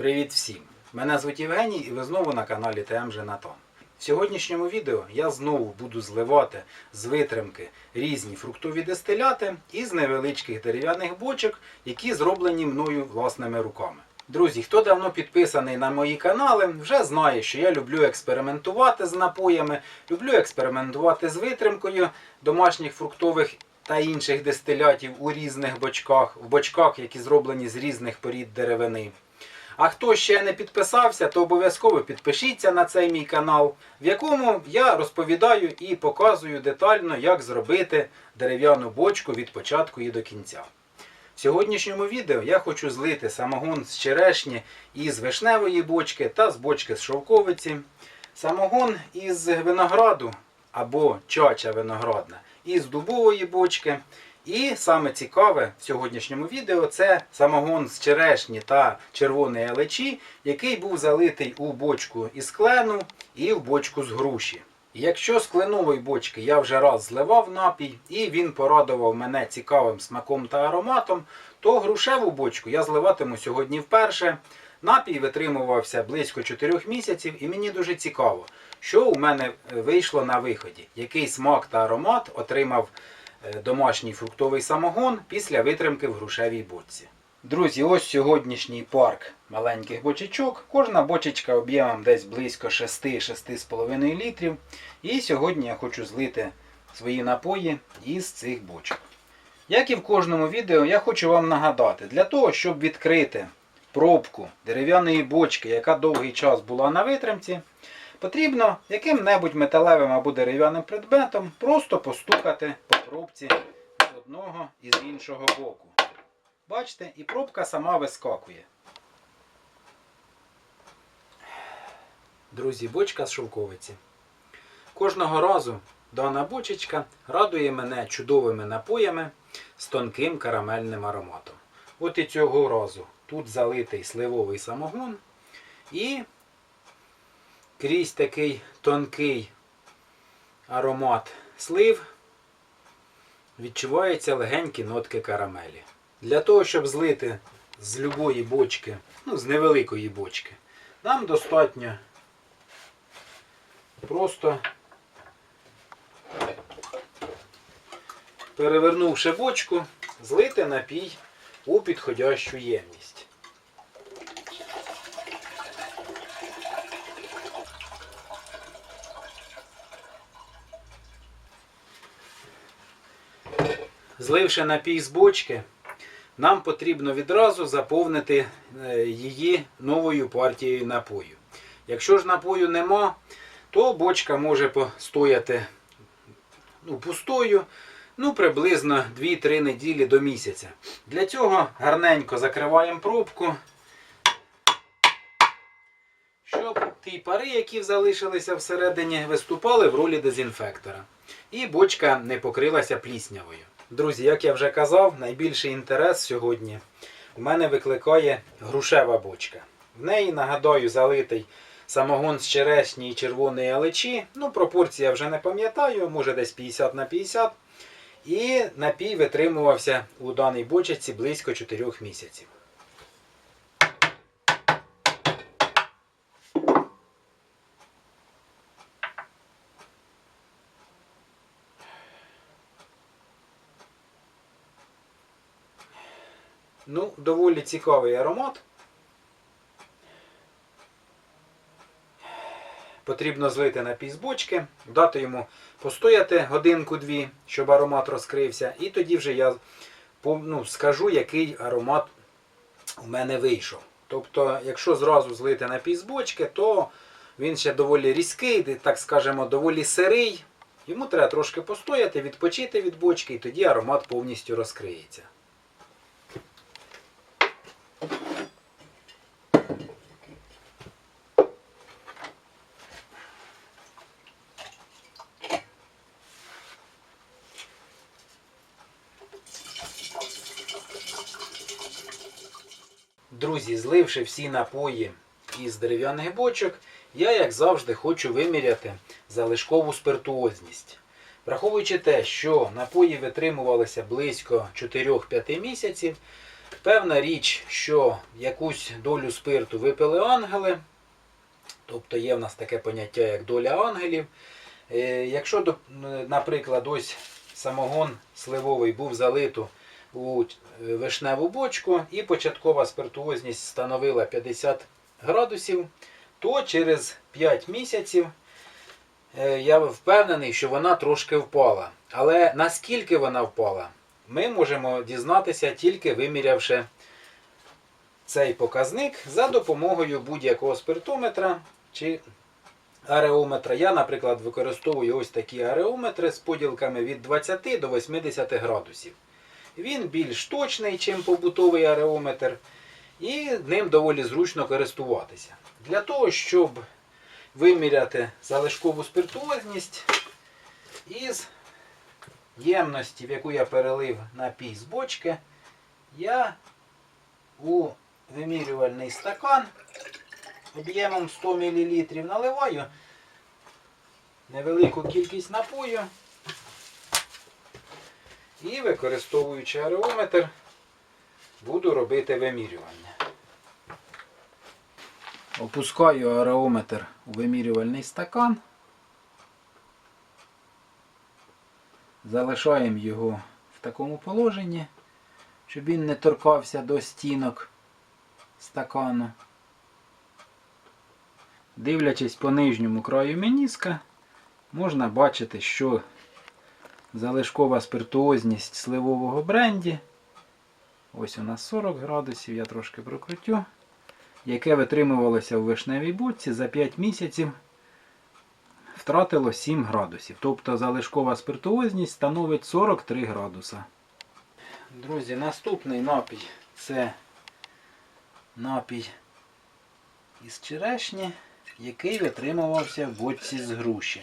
Привіт всім! Мене звуть Євгеній і ви знову на каналі ТМ Женатон. В сьогоднішньому відео я знову буду зливати з витримки різні фруктові дистиляти із невеличких дерев'яних бочок, які зроблені мною власними руками. Друзі, хто давно підписаний на мої канали, вже знає, що я люблю експериментувати з напоями, люблю експериментувати з витримкою домашніх фруктових та інших дистилятів у різних бочках, в бочках, які зроблені з різних порід деревини. А хто ще не підписався, то обов'язково підпишіться на цей мій канал, в якому я розповідаю і показую детально, як зробити дерев'яну бочку від початку і до кінця. В сьогоднішньому відео я хочу злити самогон з черешні із вишневої бочки та з бочки з шовковиці, самогон із винограду або чача виноградна із дубової бочки. І саме цікаве в сьогоднішньому відео це самогон з черешні та червоної елечі, який був залитий у бочку із клену і в бочку з груші. Якщо з кленової бочки я вже раз зливав напій і він порадував мене цікавим смаком та ароматом, то грушеву бочку я зливатиму сьогодні вперше. Напій витримувався близько 4 місяців, і мені дуже цікаво, що у мене вийшло на виході, який смак та аромат отримав е, домашній фруктовий самогон після витримки в грушевій бочці. Друзі, ось сьогоднішній парк маленьких бочечок. Кожна бочечка об'ємом десь близько 6-6,5 літрів. І сьогодні я хочу злити свої напої із цих бочок. Як і в кожному відео, я хочу вам нагадати, для того, щоб відкрити пробку дерев'яної бочки, яка довгий час була на витримці, потрібно яким-небудь металевим або дерев'яним предметом просто постукати по пробці з одного і з іншого боку. Бачите, і пробка сама вискакує. Друзі, бочка з шовковиці. Кожного разу дана бочечка радує мене чудовими напоями з тонким карамельним ароматом. От і цього разу тут залитий сливовий самогон і крізь такий тонкий аромат слив відчуваються легенькі нотки карамелі. Для того, щоб злити з любої бочки, ну, з невеликої бочки, нам достатньо просто перевернувши бочку, злити напій у підходящу ємність. Зливши напій з бочки, нам потрібно відразу заповнити е, її новою партією напою. Якщо ж напою нема, то бочка може постояти ну, пустою ну, приблизно 2-3 неділі до місяця. Для цього гарненько закриваємо пробку, щоб ті пари, які залишилися всередині, виступали в ролі дезінфектора. І бочка не покрилася пліснявою. Друзі, як я вже казав, найбільший інтерес сьогодні у мене викликає грушева бочка. В неї, нагадаю, залитий самогон з черешні і червоної алечі. Ну, пропорції я вже не пам'ятаю, може десь 50 на 50. І напій витримувався у даній бочці близько 4 місяців. Ну, доволі цікавий аромат. Потрібно злити напій з бочки, дати йому постояти годинку-дві, щоб аромат розкрився. І тоді вже я ну, скажу, який аромат у мене вийшов. Тобто, якщо зразу злити напій з бочки, то він ще доволі різкий, так скажемо, доволі сирий. Йому треба трошки постояти, відпочити від бочки, і тоді аромат повністю розкриється. Друзі, всі напої із дерев'яних бочок, я, як завжди, хочу виміряти залишкову спиртуозність. Враховуючи те, що напої витримувалися близько 4-5 місяців, Певна річ, що якусь долю спирту випили ангели, тобто є в нас таке поняття, як доля ангелів. Е, Якщо, наприклад, ось самогон сливовий був залито у е, вишневу бочку і початкова спиртуозність становила 50 градусів, то через 5 місяців е, я впевнений, що вона трошки впала. Але наскільки вона впала, ми можемо дізнатися тільки вимірявши цей показник за допомогою будь-якого спиртометра чи ареометра. Я, наприклад, використовую ось такі ареометри з поділками від 20 до 80 градусів. Він більш точний, ніж побутовий ареометр, і ним доволі зручно користуватися. Для того, щоб виміряти залишкову спиртуозність із ємності, в яку я перелив напій з бочки, я у вимірювальний стакан об'ємом 100 мл наливаю невелику кількість напою і використовуючи ареометр, буду робити вимірювання. Опускаю ареометр у вимірювальний стакан. Залишаємо його в такому положенні, щоб він не торкався до стінок стакану. Дивлячись по нижньому краю меніска, можна бачити, що залишкова спиртуозність сливового бренді. Ось у нас 40 градусів, я трошки прокрутю. Яке витримувалося в вишневій будці за 5 місяців втратило 7 градусів. Тобто залишкова спиртуозність становить 43 градуса. Друзі, наступний напій це напій із черешні, який витримувався в бочці з груші.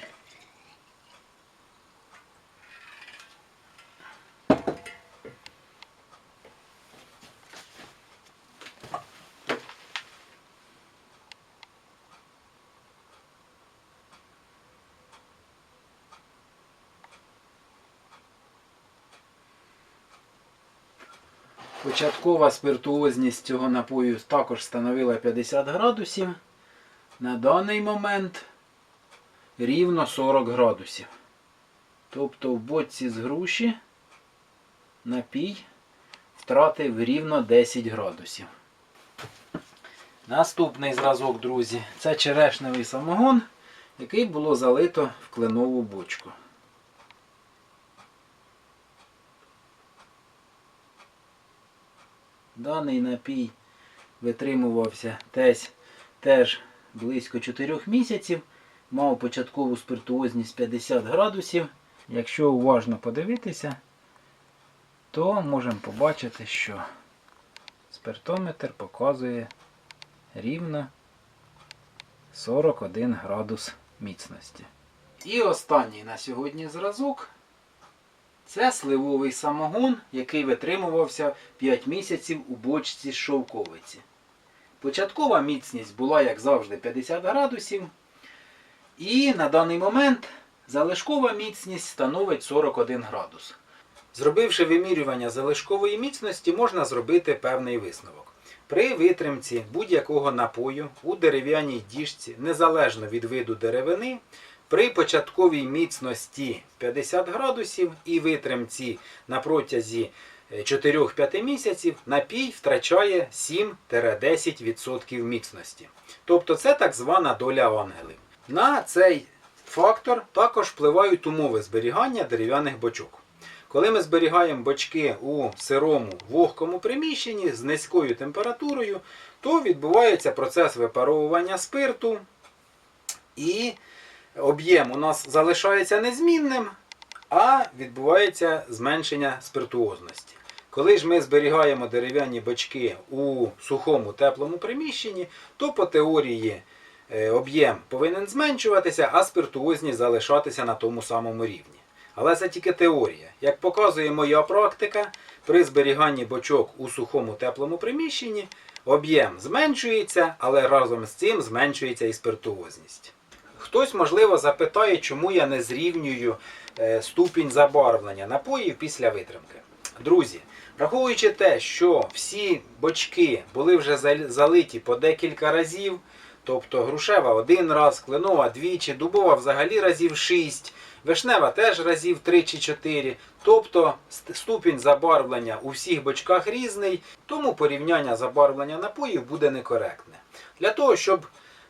Початкова спиртуозність цього напою також становила 50 градусів. На даний момент рівно 40 градусів. Тобто в бочці з груші напій втратив рівно 10 градусів. Наступний зразок, друзі, це черешневий самогон, який було залито в кленову бочку. Даний напій витримувався теж, теж близько 4 місяців, мав початкову спиртуозність 50 градусів. Якщо уважно подивитися, то можемо побачити, що спиртометр показує рівно 41 градус міцності. І останній на сьогодні зразок це сливовий самогон, який витримувався 5 місяців у бочці з шовковиці. Початкова міцність була, як завжди, 50 градусів. І на даний момент залишкова міцність становить 41 градус. Зробивши вимірювання залишкової міцності, можна зробити певний висновок. При витримці будь-якого напою у дерев'яній діжці, незалежно від виду деревини, при початковій міцності 50 градусів і витримці на протязі е, 4-5 місяців напій втрачає 7-10% міцності. Тобто це так звана доля ангелів. На цей фактор також впливають умови зберігання дерев'яних бочок. Коли ми зберігаємо бочки у сирому вогкому приміщенні з низькою температурою, то відбувається процес випаровування спирту і об'єм у нас залишається незмінним, а відбувається зменшення спиртуозності. Коли ж ми зберігаємо дерев'яні бачки у сухому теплому приміщенні, то по теорії е, об'єм повинен зменшуватися, а спиртуозність залишатися на тому самому рівні. Але це тільки теорія. Як показує моя практика, при зберіганні бочок у сухому теплому приміщенні об'єм зменшується, але разом з цим зменшується і спиртуозність. Хтось, можливо, запитає, чому я не зрівнюю е, ступінь забарвлення напоїв після витримки. Друзі, Враховуючи те, що всі бочки були вже залиті по декілька разів, тобто грушева один раз, кленова двічі, дубова взагалі разів шість, вишнева теж разів три чи чотири. Тобто ступінь забарвлення у всіх бочках різний, тому порівняння забарвлення напоїв буде некоректне. Для того, щоб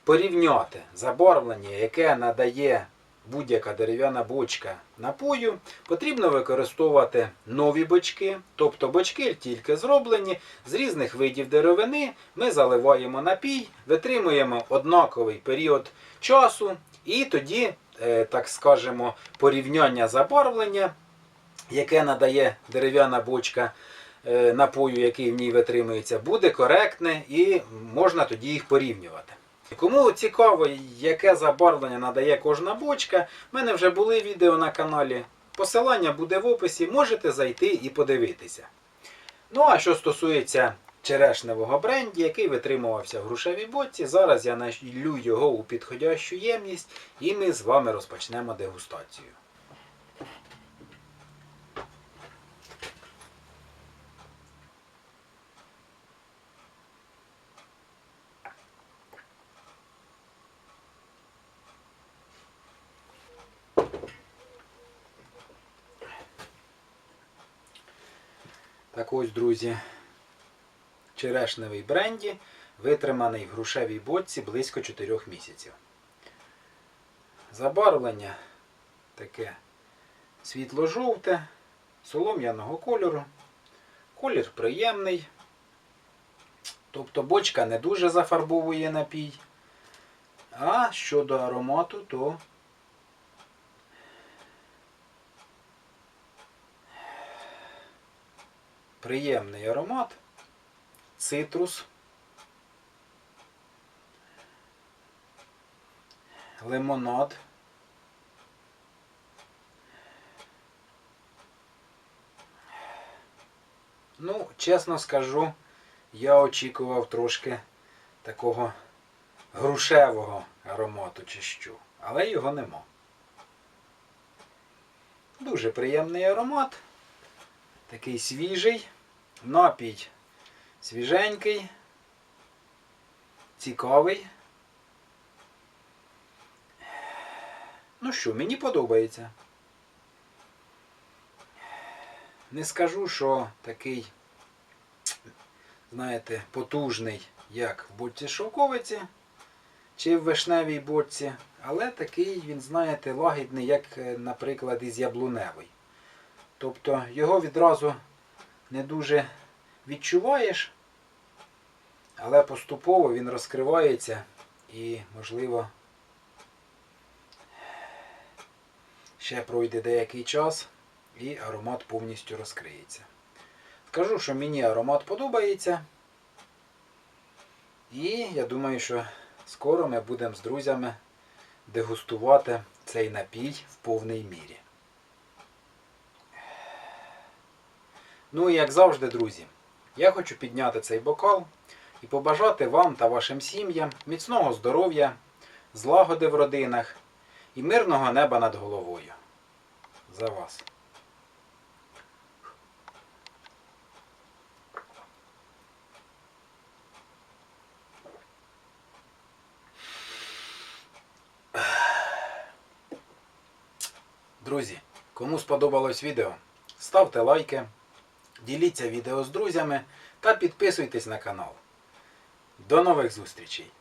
порівняти забарвлення, яке надає будь-яка дерев'яна бочка напою, потрібно використовувати нові бочки, тобто бочки тільки зроблені з різних видів деревини. Ми заливаємо напій, витримуємо однаковий період часу, і тоді, е, так скажемо, порівняння забарвлення, яке надає дерев'яна бочка е, напою, який в ній витримується, буде коректне і можна тоді їх порівнювати. Кому цікаво, яке забарвлення надає кожна бочка, в мене вже були відео на каналі. Посилання буде в описі, можете зайти і подивитися. Ну а що стосується черешневого бренді, який витримувався в грушевій боці, зараз я налю його у підходящу ємність і ми з вами розпочнемо дегустацію. Так ось, друзі, черешневий бренді, витриманий в грушевій боці близько 4 місяців. Забарвлення таке світло-жовте, солом'яного кольору. Колір приємний. Тобто бочка не дуже зафарбовує напій. А щодо аромату, то приємний аромат, цитрус, лимонад. Ну, чесно скажу, я очікував трошки такого грушевого аромату чи що, але його нема. Дуже приємний аромат. Такий свіжий, напій свіженький, цікавий. Ну що, мені подобається. Не скажу, що такий, знаєте, потужний, як в бочці шовковиці чи в вишневій бочці, але такий, він, знаєте, лагідний, як, е, наприклад, із яблуневий. Тобто його відразу не дуже відчуваєш, але поступово він розкривається і, можливо, ще пройде деякий час і аромат повністю розкриється. Скажу, що мені аромат подобається. І я думаю, що скоро ми будемо з друзями дегустувати цей напій в повній мірі. Ну і як завжди, друзі, я хочу підняти цей бокал і побажати вам та вашим сім'ям міцного здоров'я, злагоди в родинах і мирного неба над головою. За вас. Друзі, кому сподобалось відео, ставте лайки, діліться відео з друзями та підписуйтесь на канал. До нових зустрічей!